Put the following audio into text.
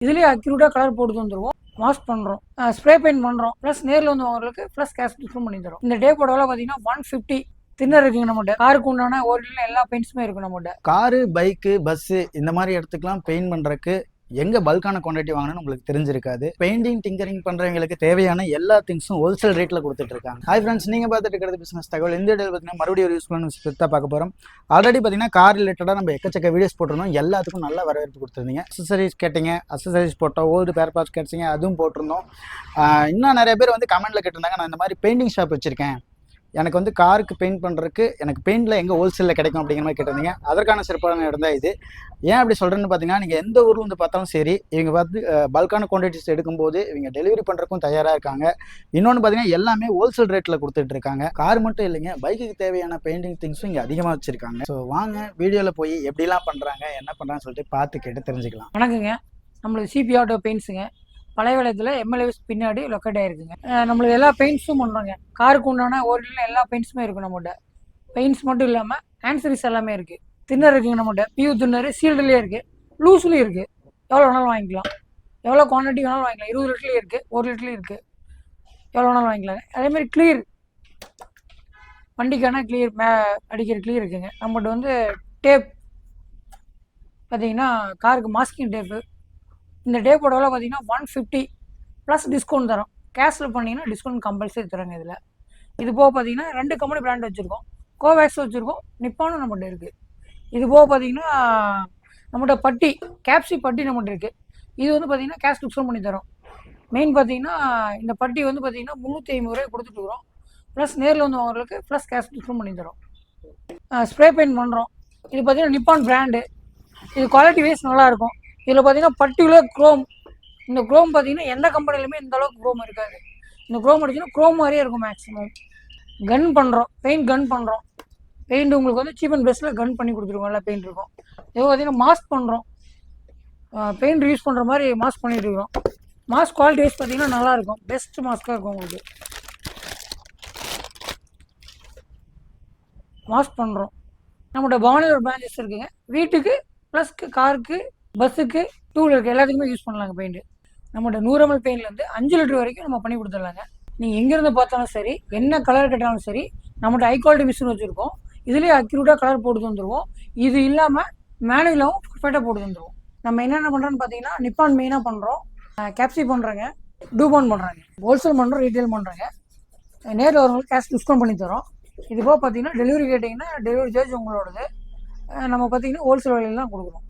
இதுலேயே அக்யூரேட்டாக கலர் போட்டு வந்துடுவோம் மாஸ்க் பண்ணுறோம் ஸ்ப்ரே பெயிண்ட் பண்ணுறோம் ப்ளஸ் நேரில் வந்து அவங்களுக்கு ப்ளஸ் கேஷ் டிஸ்கவுண்ட் பண்ணி தரோம் இந்த டே போட பார்த்தீங்கன்னா ஒன் ஃபிஃப்டி தின்னர் இருக்குங்க நம்மகிட்ட காருக்கு உண்டான ஓரில் எல்லா பெயிண்ட்ஸுமே இருக்கு நம்மகிட்ட காரு பைக்கு பஸ்ஸு இந்த மாதிரி இடத்துக்குலாம் பெயிண்ட் பண்ணுறக்கு எங்கே பல்கான குவான்டிட்டி வாங்கணும்னு உங்களுக்கு தெரிஞ்சிருக்காது. பெயிண்டிங் டிங்கரிங் பண்ணுறவங்களுக்கு தேவையான எல்லா திங்ஸும் ஹோல்சேல் ரேட்டில் கொடுத்துட்டு இருக்காங்க. ஹாய் ஃப்ரெண்ட்ஸ் நீங்கள் பார்த்துட்டு இருக்கிறது பிஸ்னஸ் தகவல். இந்த வீடியோ பார்த்தீங்கன்னா மறுபடியும் ஒரு யூஸ்ஃபுல்லான விஷயத்தை பார்க்க போகிறோம் ஆல்ரெடி பார்த்தீங்கன்னா கார் ரிலேட்டடாக நம்ம எக்கச்சக்க வீடியோஸ் போட்டிருந்தோம். எல்லாத்துக்கும் நல்ல வரவேற்பு கொடுத்துருந்தீங்க. அசசரிஸ் கேட்டீங்க அசசரிஸ் போட்டோம் ஓல்டு பேர் பார்ட்ஸ் கேட்டீங்க அதுவும் போட்டிருந்தோம். இன்னும் நிறைய பேர் வந்து கமெண்ட்டில் கேட்டிருந்தாங்க நான் இந்த மாதிரி பெயிண்டிங் ஷாப் வச்சுருக்கேன். எனக்கு வந்து காருக்கு பெயிண்ட் பண்ணுறதுக்கு எனக்கு பெயிண்டில் எங்கே ஹோல்சேலில் கிடைக்கும் அப்படிங்கிற மாதிரி கேட்டிருந்தீங்க. அதற்கான சிறப்பான இடம் தான் இது. ஏன் அப்படி சொல்கிறேன்னு பார்த்தீங்கன்னா நீங்கள் எந்த ஊரில் வந்து பார்த்தாலும் சரி இவங்க பார்த்து பல்கான குவான்டிட்டிஸ் எடுக்கும்போது இவங்க டெலிவரி பண்ணுறக்கும் தயாராக இருக்காங்க. இன்னொன்று பார்த்தீங்கன்னா எல்லாமே ஹோல்சேல் ரேட்டில் கொடுத்துட்டு இருக்காங்க. கார் மட்டும் இல்லைங்க பைக்குக்கு தேவையான பெயிண்டிங் திங்ஸும் இங்கே அதிகமாக வச்சுருக்காங்க. ஸோ வாங்க வீடியோவில் போய் எப்படிலாம் பண்ணுறாங்க என்ன பண்ணுறாங்கன்னு சொல்லிட்டு பார்த்து கேட்டு தெரிஞ்சுக்கலாம். வணக்கங்க. நம்மளுக்கு சிபி ஆட்டோ பெயிண்ட்ஸுங்க பழைய வளையத்தில் எம்எல்ஏஸ் பின்னாடி லொக்கேட் ஆயிருக்குங்க. நம்மளுக்கு எல்லா பெயிண்ட்ஸும் பண்ணுறோங்க காருக்கு உண்டான ஓரில் எல்லா பெயிண்ட்ஸுமே இருக்கு நம்மகிட்ட. பெயிண்ட்ஸ் மட்டும் இல்லாமல் ஆன்சரிஸ் எல்லாமே இருக்கு. தின்னர் இருக்குங்க நம்மகிட்ட. பியூ தின்னர் சீல்டுலேயே இருக்கு. லூஸ்லேயும் இருக்கு. எவ்வளோ வேணாலும் வாங்கிக்கலாம். எவ்வளோ குவான்டிட்டி வேணாலும் வாங்கிக்கலாம். இருபது லிட்டர்லேயும் இருக்கு ஒரு லிட்டர்லேயும் இருக்கு. எவ்வளோ வேணாலும் வாங்கிக்கலாங்க அதே மாதிரி கிளியர் வண்டிக்கான கிளியர் மே அடிக்கிற கிளியர் இருக்குங்க. நம்மகிட்ட வந்து டேப் பார்த்தீங்கன்னா காருக்கு மாஸ்கிங் டேப்பு இந்த டே விலை பார்த்தீங்கன்னா ஒன் ஃபிஃப்டி ப்ளஸ் டிஸ்கவுண்ட் தரோம். கேஷில் பண்ணிங்கன்னா டிஸ்கவுண்ட் கம்பல்சரி தராங்க இதில். இது போக பார்த்தீங்கன்னா ரெண்டு கம்பெனி பிராண்ட் வச்சுருக்கோம். கோவேக்ஸ் வச்சுருக்கோம். நிப்பானும் நம்மகிட்ட இருக்குது இது போக பார்த்தீங்கன்னா நம்மகிட்ட பட்டி கேப்சி பட்டி நம்மகிட்ட இருக்குது இது வந்து பார்த்தீங்கன்னா கேஷ் டிஸ்கவுண்ட் பண்ணி தரோம். மெயின் பார்த்தீங்கன்னா இந்த பட்டி வந்து பார்த்தீங்கன்னா முந்நூற்றி ஐம்பது ரூபாய் கொடுத்துட்டு இருக்கிறோம் ப்ளஸ் நேரில் வந்து வாங்குறதுக்கு ப்ளஸ் கேஷ் டிஸ்கவுண்ட் பண்ணி தரோம். ஸ்ப்ரே பெயிண்ட் பண்ணுறோம் இது பார்த்தீங்கன்னா நிப்பான் பிராண்டு இது குவாலிட்டி வைஸ் நல்லாயிருக்கும் இதில் பார்த்தீங்கன்னா பர்டிகுலர் க்ரோம் இந்த குரோம் பார்த்தீங்கன்னா எந்த கம்பெனிலுமே இந்த அளவுக்கு க்ரோம் இருக்காது. இந்த க்ரோம் அடிச்சுன்னா குரோம் மாதிரியே இருக்கும் மேக்ஸிமம் கன் பண்ணுறோம் பெயிண்ட் கன் பண்ணுறோம் பெயிண்ட் உங்களுக்கு வந்து சீப் அண்ட் பெஸ்ட்டில் கன் பண்ணி கொடுத்துருக்கோம் எல்லா பெயிண்ட் இருக்கும். இதோ பார்த்தீங்கன்னா மாஸ்க் பண்ணுறோம் பெயிண்ட் யூஸ் பண்ணுற மாதிரி மாஸ்க் பண்ணிட்டு இருக்கிறோம். மாஸ்க் குவாலிட்டி வைஸ் பார்த்தீங்கன்னா நல்லாயிருக்கும் பெஸ்ட் மாஸ்க்காக இருக்கும் உங்களுக்கு. மாஸ்க் பண்ணுறோம் நம்மளோட பவானியில் ஒரு பிரான்ச்சஸ் இருக்குங்க. வீட்டுக்கு ப்ளஸ் காருக்கு பஸ்ஸுக்கு டூ வீலருக்கு எல்லாத்துக்குமே யூஸ் பண்ணலாங்க பெயிண்ட் நம்மளோட நூறமல் பெயிண்ட்லேருந்து அஞ்சு லிட்டர் வரைக்கும் நம்ம பண்ணி கொடுத்துடலாங்க. நீங்கள் எங்கேருந்து பார்த்தாலும் சரி என்ன கலர் கேட்டாலும் சரி நம்மகிட்ட ஹை குவாலிட்டி மிஷின் வச்சுருக்கோம். இதுலேயே அக்யூரேட்டாக கலர் போட்டு தந்துடுவோம் இது இல்லாமல் மேனுவலாகவும் பர்ஃபெக்டாக போட்டு தந்துடுவோம் நம்ம என்னென்ன பண்ணுறோன்னு பார்த்தீங்கன்னா நிப்பான் மெயினாக பண்ணுறோம் கேப்சி பண்ணுறாங்க டூபான் பண்ணுறாங்க ஹோல்சேல் பண்ணுறோம் ரீட்டைல் பண்ணுறாங்க நேரில் வரவங்களுக்கு கேஷ் டிஸ்கவுண்ட் பண்ணி தரோம். இது போக பார்த்தீங்கன்னா டெலிவரி கேட்டிங்கன்னா டெலிவரி சார்ஜ் உங்களோடது. நம்ம பார்த்தீங்கன்னா ஹோல்சேல் விலையில தான் கொடுக்குறோம்.